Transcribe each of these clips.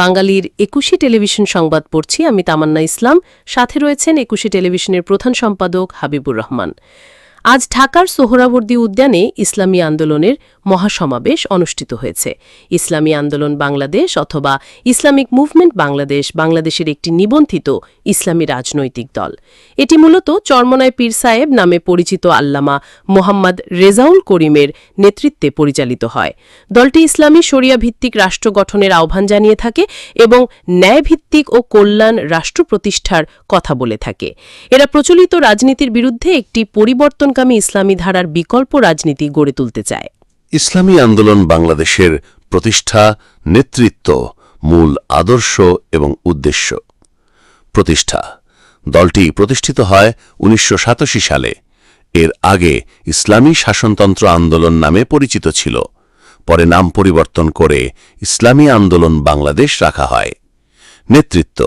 বাঙালির একুশে টেলিভিশন সংবাদ পড়ছি, আমি তামান্না ইসলাম। সাথে রয়েছেন একুশে টেলিভিশনের প্রধান সম্পাদক হাবিবুর রহমান। আজ ঢাকার সোহরাবর্দী উদ্যানে ইসলামী আন্দোলনের মহাসমাবেশ অনুষ্ঠিত হয়েছে। ইসলামী আন্দোলন বাংলাদেশ অথবা ইসলামিক মুভমেন্ট বাংলাদেশ বাংলাদেশের একটি নিবন্ধিত ইসলামী রাজনৈতিক দল। এটি মূলত চরমনায় পীর সাহেব নামে পরিচিত আল্লামা মোহাম্মদ রেজাউল করিমের নেতৃত্বে পরিচালিত হয়। দলটি ইসলামী শরিয়া ভিত্তিক রাষ্ট্র গঠনের আহ্বান জানিয়ে থাকে এবং ন্যায়ভিত্তিক ও কল্যাণ রাষ্ট্র প্রতিষ্ঠার কথা বলে থাকে। এরা প্রচলিত রাজনীতির বিরুদ্ধে একটি পরিবর্তনকামী ইসলামী ধারার বিকল্প রাজনীতি গড়ে তুলতে চায়। ইসলামী আন্দোলন বাংলাদেশের প্রতিষ্ঠা, নেতৃত্ব, মূল আদর্শ এবং উদ্দেশ্য। প্রতিষ্ঠা। দলটি প্রতিষ্ঠিত হয় উনিশশো সাতাশি সালে। এর আগে ইসলামী শাসনতন্ত্র আন্দোলন নামে পরিচিত ছিল। পরে নাম পরিবর্তন করে ইসলামী আন্দোলন বাংলাদেশ রাখা হয়। নেতৃত্ব।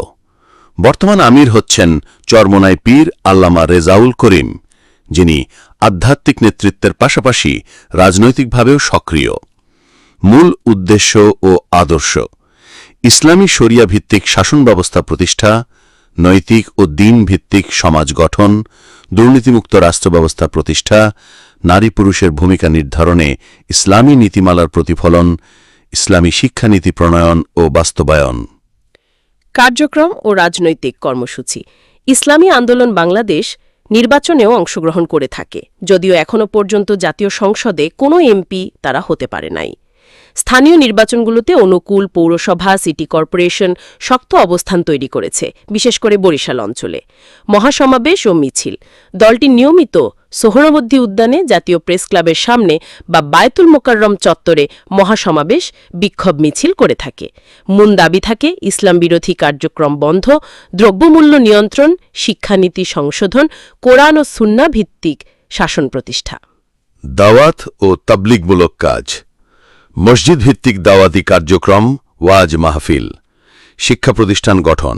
বর্তমান আমির হচ্ছেন চরমনাই পীর আল্লামা রেজাউল করিম। যিনি আধ্যাত্মিক নেতৃত্বের পাশাপাশি রাজনৈতিকভাবেও সক্রিয়। মূল উদ্দেশ্য ও আদর্শ। ইসলামী শরিয়া ভিত্তিক শাসন ব্যবস্থা প্রতিষ্ঠা, নৈতিক ও দিন ভিত্তিক সমাজ গঠন, দুর্নীতিমুক্ত রাষ্ট্র ব্যবস্থা প্রতিষ্ঠা, নারী পুরুষের ভূমিকা নির্ধারণে ইসলামী নীতিমালার প্রতিফলন, ইসলামী শিক্ষানীতি প্রণয়ন ও বাস্তবায়ন। কার্যক্রম ও রাজনৈতিক কর্মসূচি। ইসলামী আন্দোলন বাংলাদেশ নির্বাচনেও অংশগ্রহণ করে থাকে, যদিও এখনও পর্যন্ত জাতীয় সংসদে কোনো এমপি তারা হতে পারে নাই। স্থানীয় নির্বাচনগুলোতে অনুকূল পৌরসভা, সিটি কর্পোরেশন শক্ত অবস্থান তৈরি করেছে, বিশেষ করে বরিশাল অঞ্চলে। মহাসমাবেশ ও মিছিল। দলটি নিয়মিত সোহরাবর্দী উদ্যানে জাতীয় প্রেস ক্লাবের সামনে বা বায়তুল মোকাররম চত্বরে মহাসমাবেশ, বিক্ষোভ মিছিল করে থাকে। মূল দাবি থাকে, ইসলাম বিরোধী কার্যক্রম বন্ধ, দ্রব্যমূল্য নিয়ন্ত্রণ, শিক্ষানীতি সংশোধন, কোরআন ও সুন্না ভিত্তিক শাসন প্রতিষ্ঠা। দাওয়াত ও তাবলিগমূলক কাজ। মসজিদ ভিত্তিক দাওয়াতি কার্যক্রম, ওয়াজ মাহফিল। শিক্ষা প্রতিষ্ঠান গঠন।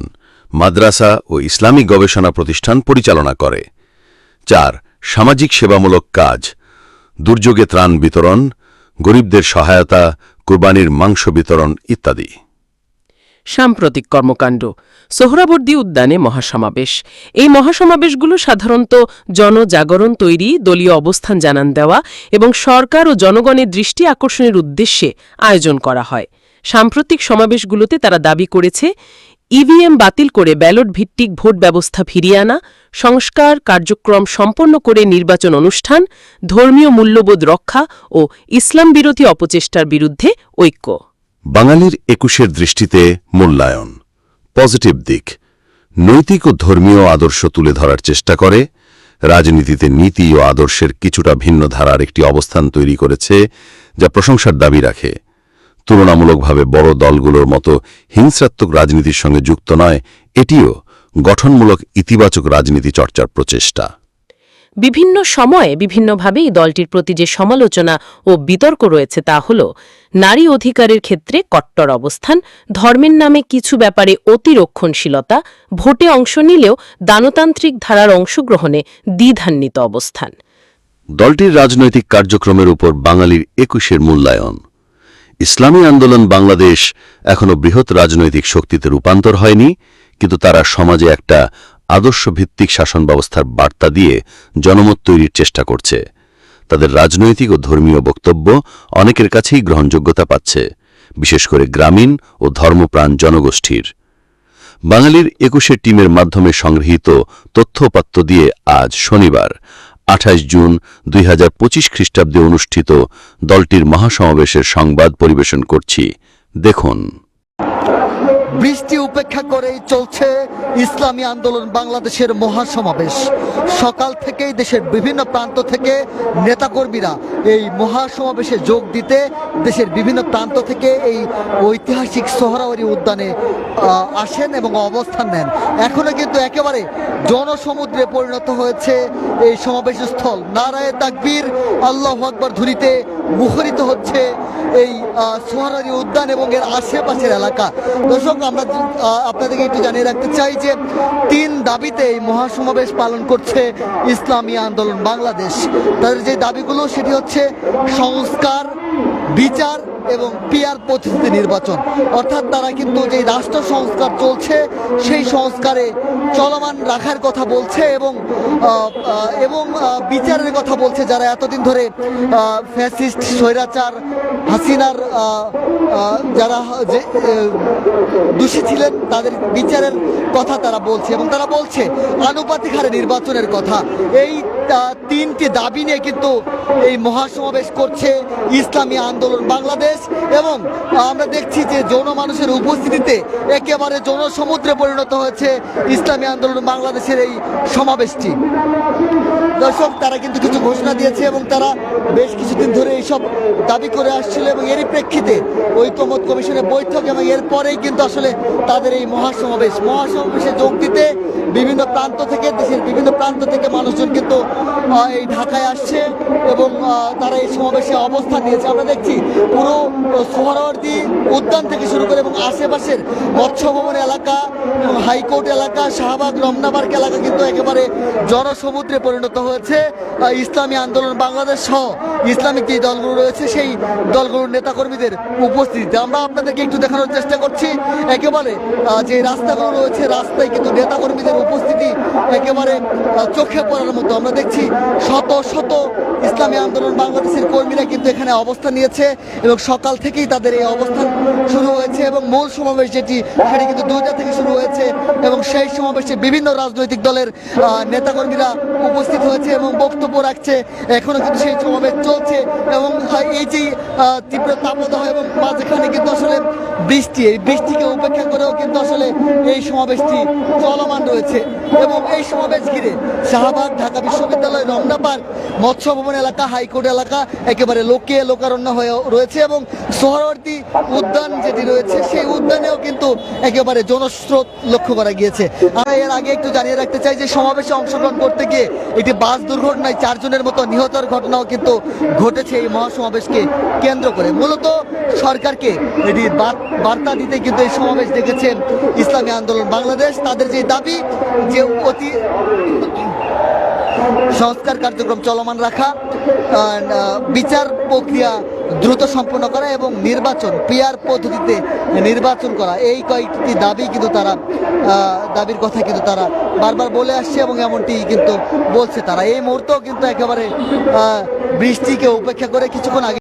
মাদ্রাসা ও ইসলামী গবেষণা প্রতিষ্ঠান পরিচালনা করে। চার সামাজিক সেবামূলক কাজ, দুর্যোগে ত্রাণ বিতরণ, গরিবদের সহায়তা, কুরবানির মাংস বিতরণ ইত্যাদি। সাম্প্রতিক কর্মকাণ্ড, সোহরাবর্দী উদ্যানে মহাসমাবেশ। এই মহাসমাবেশগুলো সাধারণত জনজাগরণ তৈরি, দলীয় অবস্থান জানান দেওয়া এবং সরকার ও জনগণের দৃষ্টি আকর্ষণের উদ্দেশ্যে আয়োজন করা হয়। সাম্প্রতিক সমাবেশগুলোতে তারা দাবি করেছে ইভিএম বাতিল করে ব্যালট ভিত্তিক ভোট ব্যবস্থা ফিরিয়ে আনা, সংস্কার কার্যক্রম সম্পন্ন করে নির্বাচন অনুষ্ঠান, ধর্মীয় মূল্যবোধ রক্ষা ও ইসলাম বিরোধী অপচেষ্টার বিরুদ্ধে ঐক্য। বাঙালির একুশের দৃষ্টিতে মূল্যায়ন, পজিটিভ দিক। নৈতিক ও ধর্মীয় আদর্শ তুলে ধরার চেষ্টা করে, রাজনীতিতে নীতি ও আদর্শের কিছুটা ভিন্ন ধারার একটি অবস্থান তৈরি করেছে, যা প্রশংসার দাবি রাখে। তুলনামূলকভাবে বড় দলগুলোর মতো হিংসাত্মক রাজনীতির সঙ্গে যুক্ত নয় এটিও গঠনমূলক ইতিবাচক রাজনীতি চর্চার প্রচেষ্টা। বিভিন্ন সময়ে বিভিন্নভাবে এই দলটির প্রতি যে সমালোচনা ও বিতর্ক রয়েছে তা হল নারী অধিকারের ক্ষেত্রে কট্টর অবস্থান ধর্মের নামে কিছু ব্যাপারে অতিরক্ষণশীলতা ভোটে অংশ নিলেও দানতান্ত্রিক ধারার অংশগ্রহণে দ্বিধান্বিত অবস্থান। দলটির রাজনৈতিক কার্যক্রমের উপর বাঙালির একুশের মূল্যায়ন। ইসলামী আন্দোলন বাংলাদেশ এখনও বৃহৎ রাজনৈতিক শক্তিতে রূপান্তর হয়নি, কিন্তু তারা সমাজে একটা আদর্শ ভিত্তিক শাসন ব্যবস্থার বার্তা দিয়ে জনমত তৈরির চেষ্টা করছে। তাদের রাজনৈতিক ও ধর্মীয় বক্তব্য অনেকের কাছেই গ্রহণযোগ্যতা পাচ্ছে, বিশেষ করে গ্রামীণ ও ধর্মপ্রাণ জনগোষ্ঠীর। বাঙালির একুশে টিমের মাধ্যমে সংগৃহীত তথ্যপাত্য দিয়ে আজ শনিবার আঠাশ জুন দুই হাজার পঁচিশ খ্রিস্টাব্দে অনুষ্ঠিত দলটির মহাসমাবেশের সংবাদ পরিবেশন করছি। দেখুন। বৃষ্টি উপেক্ষা করেই চলছে ইসলামী আন্দোলন বাংলাদেশের মহাসমাবেশ। সকাল থেকেই দেশের বিভিন্ন প্রান্ত থেকে নেতাকর্মীরা এই মহাসমাবেশে যোগ দিতে দেশের বিভিন্ন প্রান্ত থেকে এই ঐতিহাসিক সোহরাওয়ারি উদ্যানে আসেন এবং অবস্থান নেন। এখনও কিন্তু একেবারে জনসমুদ্রে পরিণত হয়েছে এই সমাবেশ স্থল নারায় তাকবীর, আল্লাহ আকবর ধ্বনিতে মুখরিত হচ্ছে এই সোহারাজি উদ্যান এবং এর আশেপাশের এলাকা। দর্শক, আমরা আপনাদেরকে একটু জানিয়ে রাখতে চাই যে তিন দাবিতে এই মহাসমাবেশ পালন করছে ইসলামী আন্দোলন বাংলাদেশ। তাদের যে দাবিগুলো, সেটি হচ্ছে সংস্কার, বিচার এবং পিয়ার পদ্ধতিতে নির্বাচন। অর্থাৎ তারা কিন্তু যে রাষ্ট্র সংস্কার চলছে, সেই সংস্কারে চলমান রাখার কথা বলছে এবং এবং বিচারের কথা বলছে যারা এতদিন ধরে ফ্যাসিস্ট, স্বৈরাচার, হাসিনার যারা যে দোষী ছিলেন, তাদের বিচারের কথা তারা বলছে এবং তারা বলছে আনুপাতিক হারে নির্বাচনের কথা। এই তিনটি দাবি নিয়ে কিন্তু এই মহাসমাবেশ করছে ইসলামী আন্দোলন বাংলাদেশ। এবং আমরা দেখছি যে যৌন মানুষের উপস্থিতিতে একেবারে যৌন সমুদ্রে পরিণত হয়েছে ইসলামী আন্দোলন বাংলাদেশের এই সমাবেশটি। দর্শক, তারা কিন্তু কিছু ঘোষণা দিয়েছে এবং তারা বেশ কিছুদিন ধরে এইসব দাবি করে আসছিল এবং এরই প্রেক্ষিতে ঐক্যমত কমিশনের বৈঠক এবং এরপরেই কিন্তু আসলে তাদের এই মহাসমাবেশ। মহাসমাবেশে যোগ দিতে বিভিন্ন প্রান্ত থেকে, দেশের বিভিন্ন প্রান্ত থেকে মানুষজন কিন্তু এই ঢাকায় আসছে এবং তারা এই সমাবেশে অবস্থান নিয়েছে। আমরা দেখছি পুরো সোহরাওয়ার্দী উদ্যান থেকে শুরু করে এবং আশেপাশের মৎস্য ভবন এলাকা, হাইকোর্ট এলাকা, শাহবাগ রমনাবার্গ এলাকা কিন্তু একেবারে জনসমুদ্রে পরিণত হয়েছে ইসলামী আন্দোলন, বাংলাদেশ সহ ইসলামিক যে দলগুলো রয়েছে, সেই দলগুলোর নেতাকর্মীদের উপস্থিতিতে। আমরা আপনাদেরকে একটু দেখানোর চেষ্টা করছি, একেবারে যে রাস্তাগুলো রয়েছে, রাস্তায় কিন্তু নেতাকর্মীদের উপস্থিতি একেবারে চোখে পড়ার মতো। আমরা দেখছি শত শত ইসলামী আন্দোলন বাংলাদেশের কর্মীরা কিন্তু এখানে অবস্থান নিয়েছে এবং সকাল থেকেই তাদের এই অবস্থান শুরু হয়েছে এবং মূল সমাবেশ যেটি, সেটি কিন্তু দুইটা থেকে শুরু হয়েছে এবং সেই সমাবেশে বিভিন্ন রাজনৈতিক দলের নেতাকর্মীরা উপস্থিত হয়েছে এবং বক্তব্য রাখছে। এখনও কিন্তু সেই সমাবেশ চলছে এবং এই যে তীব্র তাপদাহ এবং মাঝখানে কিন্তু আসলে বৃষ্টি, এই বৃষ্টিকে উপেক্ষা করেও কিন্তু আসলে এই সমাবেশটি চলমান রয়েছে এবং এই সমাবেশ ঘিরে শাহবাগ, ঢাকা বিশ্ববিদ্যালয়, রমনা পার্ক, মৎস্য ভবন এলাকা, হাইকোর্ট এলাকা একেবারে লোকে লোকারণ্য হয়ে রয়েছে এবং সোহরাওয়ার্দী উদ্যান যেটি রয়েছে, সেই উদ্যানেও কিন্তু একেবারে জনস্রোত লক্ষ্য করা গিয়েছে। আমরা এর আগে একটু জানিয়ে রাখতে চাই যে সমাবেশে অংশগ্রহণ করতে গিয়ে একটি বাস দুর্ঘটনায় চারজনের মতো নিহতের ঘটনাও কিন্তু ঘটেছে এই মহাসমাবেশকে কেন্দ্র করে। মূলত সরকারকে এটি বার- বার্তা দিতে কিন্তু এই সমাবেশ দেখেছেন ইসলামী আন্দোলন বাংলাদেশ। তাদের যে দাবি যে অতি সংস্কার কার্যক্রম চলমান রাখা বিচার প্রক্রিয়া দ্রুত সম্পন্ন করা এবং নির্বাচন পিয়ার পদ্ধতিতে নির্বাচন করা। এই কয়েকটি দাবি কিন্তু তারা দাবির কথা কিন্তু তারা বারবার বলে আসছে এবং এমনটি কিন্তু বলছে তারা। এই মুহূর্তেও কিন্তু একেবারে বৃষ্টিকে উপেক্ষা করে কিছুক্ষণ আগে